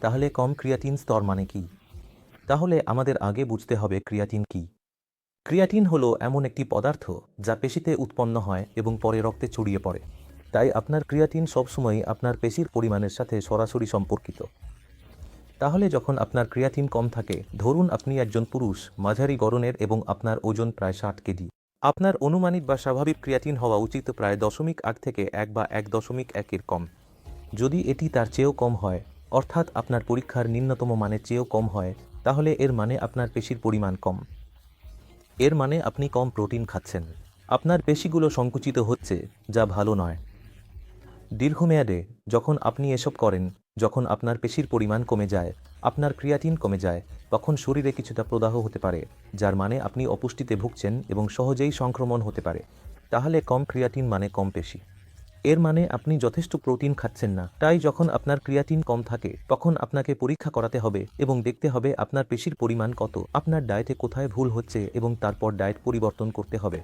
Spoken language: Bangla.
তাহলে কম ক্রিয়াটিন স্তর মানে কি? তাহলে আমাদের আগে বুঝতে হবে ক্রিয়াটিন কি। ক্রিয়াটিন হলো এমন একটি পদার্থ যা পেশিতে উৎপন্ন হয় এবং পরে রক্তে ছড়িয়ে পড়ে। তাই আপনার ক্রিয়াটিন সবসময়ই আপনার পেশির পরিমাণের সাথে সরাসরি সম্পর্কিত। তাহলে যখন আপনার ক্রিয়াটিন কম থাকে, ধরুন আপনি একজন পুরুষ, মাঝারি গড়নের এবং আপনার ওজন প্রায় ষাট কেজি। আপনার অনুমানিক বা স্বাভাবিক ক্রিয়াটিন হওয়া উচিত প্রায় দশমিক আট থেকে এক বা এক দশমিক একের কম। যদি এটি তার চেয়েও কম হয় অর্থাৎ আপনার পরীক্ষার নিম্নতম মানের চেয়েও কম হয়, তাহলে এর মানে আপনার পেশির পরিমাণ কম। এর মানে আপনি কম প্রোটিন খাচ্ছেন। আপনার পেশিগুলো সংকুচিত হচ্ছে, যা ভালো নয়। দীর্ঘমেয়াদে, যখন আপনি এসব করেন, যখন আপনার পেশির পরিমাণ কমে যায়, আপনার ক্রিয়াটিন কমে যায়, তখন শরীরে কিছুটা প্রদাহ হতে পারে, যার মানে আপনি অপুষ্টিতে ভুগছেন এবং সহজেই সংক্রমণ হতে পারে। তাহলে কম ক্রিয়াটিন মানে কম পেশি। এর মানে আপনি যথেষ্ট প্রোটিন খাচ্ছেন না। তাই যখন আপনার ক্রিয়াটিন কম থাকে, তখন আপনাকে পরীক্ষা করাতে হবে এবং দেখতে হবে আপনার পেশির পরিমাণ কত। আপনার ডায়েটে কোথায় ভুল হচ্ছে এবং তারপর ডায়েট পরিবর্তন করতে হবে।